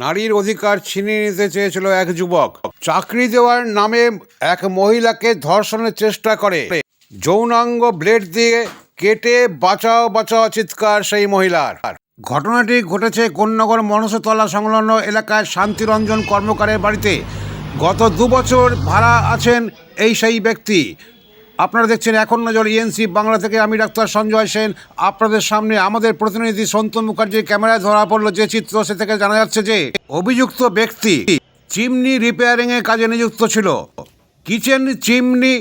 নারীর অধিকার ছিনিয়ে নিতে চেয়েছিল এক যুবক। চাকরি দেওয়ার নামে এক মহিলাকে ধর্ষণের চেষ্টা করে। যৌনাঙ্গ ব্লেড দিয়ে কেটে বাঁচাও বাঁচাও চিৎকার সেই মহিলার। ঘটনাটি ঘটেছে কোন্নগর মনসতলা সংলগ্ন এলাকায় শান্তিরঞ্জন কর্মকারের বাড়িতে। গত দু বছর ভাড়া আছেন এই সেই ব্যক্তি। আপনারা দেখছেন এখন নজর ইএনসি বাংলা থেকে আমি ডাক্তার সঞ্জয় সেন। আপনাদের সামনে আমাদের প্রতিনিধি সন্তু মুখার্জির ক্যামেরায় ধরা পড়ল যে চিত্র, সে থেকে জানা যাচ্ছে যে অভিযুক্ত ব্যক্তি চিমনি রিপেয়ারিংয়ের কাজে নিযুক্ত ছিল। কিচেন চিমনি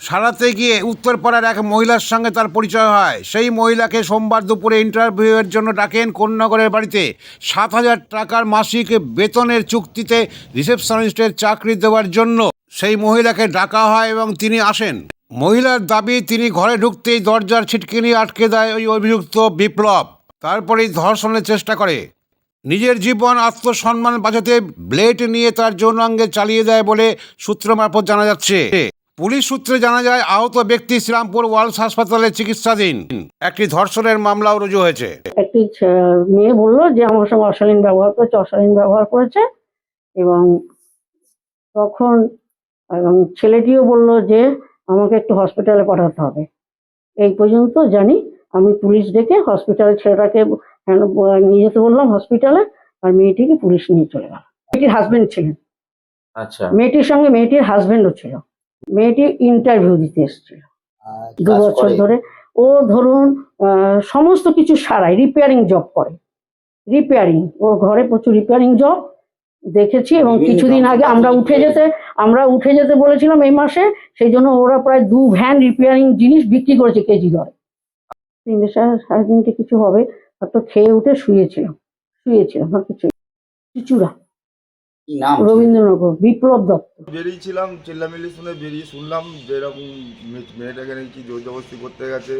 সারাতে গিয়ে উত্তরপাড়ার এক মহিলার সঙ্গে তার পরিচয় হয়। সেই মহিলাকে সোমবার দুপুরে ইন্টারভিউয়ের জন্য ডাকেন কোন্নগরের বাড়িতে। সাত হাজার টাকার মাসিক বেতনের চুক্তিতে রিসেপশনিস্টের চাকরি দেওয়ার জন্য সেই মহিলাকে ডাকা হয় এবং তিনি আসেন। মহিলার দাবি, তিনি ঘরে ঢুকতেই দরজার ছিটকিনি আটকে দেয় ওই অভিযুক্ত বিপ্লব। তারপরেই ধর্ষণের চেষ্টা করে। নিজের জীবন, আত্মসম্মান বাঁচাতে ব্লেড নিয়ে তার যৌনাঙ্গে চালিয়ে দেয় বলে সূত্র মারফত জানা যাচ্ছে। পুলিশ সূত্রে জানা যায়, আহত ব্যক্তি শ্রীরামপুর ওয়ার্লস হাসপাতালে চিকিৎসাধীন। একটি ধর্ষণের মামলাও রুজু হয়েছে। একটি মেয়ে বলল যে, আমার সঙ্গে অশালীন ব্যবহার করেছে, অশালীন ব্যবহার করেছে এবং তখন, এবং ছেলেটিও বলল যে আমাকে একটু হসপিটালে পাঠাতে হবে। এই পর্যন্ত জানি আমি পুলিশ ডেকে হসপিটালে ছেলেটাকে নিয়ে যেতে বললাম হসপিটালে আর মেয়েটিকে পুলিশ নিয়ে চলে গেল। মেয়েটির হাজবেন্ড ছিলেন। আচ্ছা। মেয়েটির সঙ্গে মেয়েটির হাজবেন্ডও ছিল। মেয়েটি ইন্টারভিউ দিতে এসেছিল। দু বছর ধরে। ও ধরুন সমস্ত কিছু সারাই রিপেয়ারিং জব করে। রিপেয়ারিং ও ঘরে প্রচুর রিপেয়ারিং জব দেখেছি এবং কিছুদিন আগে আমরা উঠে যেতে আমরা উঠে যেতে বলেছিলাম এই মাসে সেই জন্য ওরা প্রায় দু ভ্যান রিপেয়ারিং জিনিস বিক্রি করেছে কেজি দরে। তিনটে সাড়ে সাড়ে তিনটে কিছু হবে হয়তো খেয়ে উঠে শুয়েছিলাম শুয়েছিলাম আর কিছু চুচুড়া। রবীন্দ্রনগর বিপ্লব দত্ত। বেরিয়েছিলাম চিল্লামিল্লি শুনে বেরিয়ে শুনলাম যে এরকম মেয়েটাকে নাকি জোর জবরদস্তি করতে গেছে।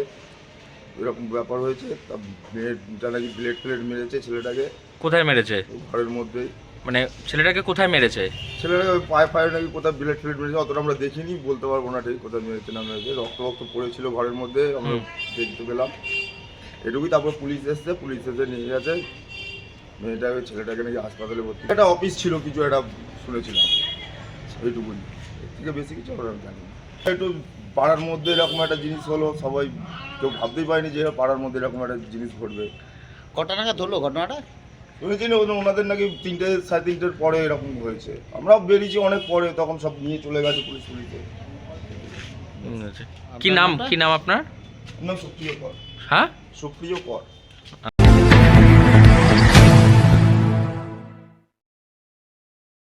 এরকম ব্যাপার হয়েছে তা মেয়েটা নাকি ব্লেড ফ্লেড মেরেছে ছেলেটাকে। কোথায় মেরেছে? ঘরের মধ্যেই। মানে ছেলেটাকে কোথায় মেরেছে? ছেলেটাকে ওই পায়ে পায়ে নাকি কোথায় ব্লেড ফ্লেড মেরেছে অতটা আমরা দেখিনি বলতে পারব না ঠিক কোথায় মেরেছে না মেরেছে। রক্ত রক্ত পড়েছিল ঘরের মধ্যে আমরা। দেখতে পেলাম। এটুকুই তারপর পুলিশ এসছে পুলিশ এসে নিয়ে গেছে। মেয়েটাকে ছেলেটাকে নাকি হাসপাতালে ভর্তি। একটা অফিস ছিল কিছু একটা শুনেছিলাম। এইটুকুই। এর থেকে বেশি কিছু আমরা জানি একটু পাড়ার মধ্যে এরকম একটা জিনিস হলো সবাই কেউ ভাবতেই পারেনি যে পাড়ার মধ্যে এরকম একটা জিনিস ঘটবে। কটা নাগাদ ধরলো ঘটনাটা? শুনেছি না ওদের- ওনাদের নাকি তিনটে সাড়ে তিনটের পরে এরকম হয়েছে। আমরাও বেরিয়েছি অনেক পরে তখন সব নিয়ে চলে গেছে পুলিশ পুলিশে। কি নাম কি নাম আপনার? নাম সুপ্রিয় কর। হ্যাঁ? সুপ্রিয় কর।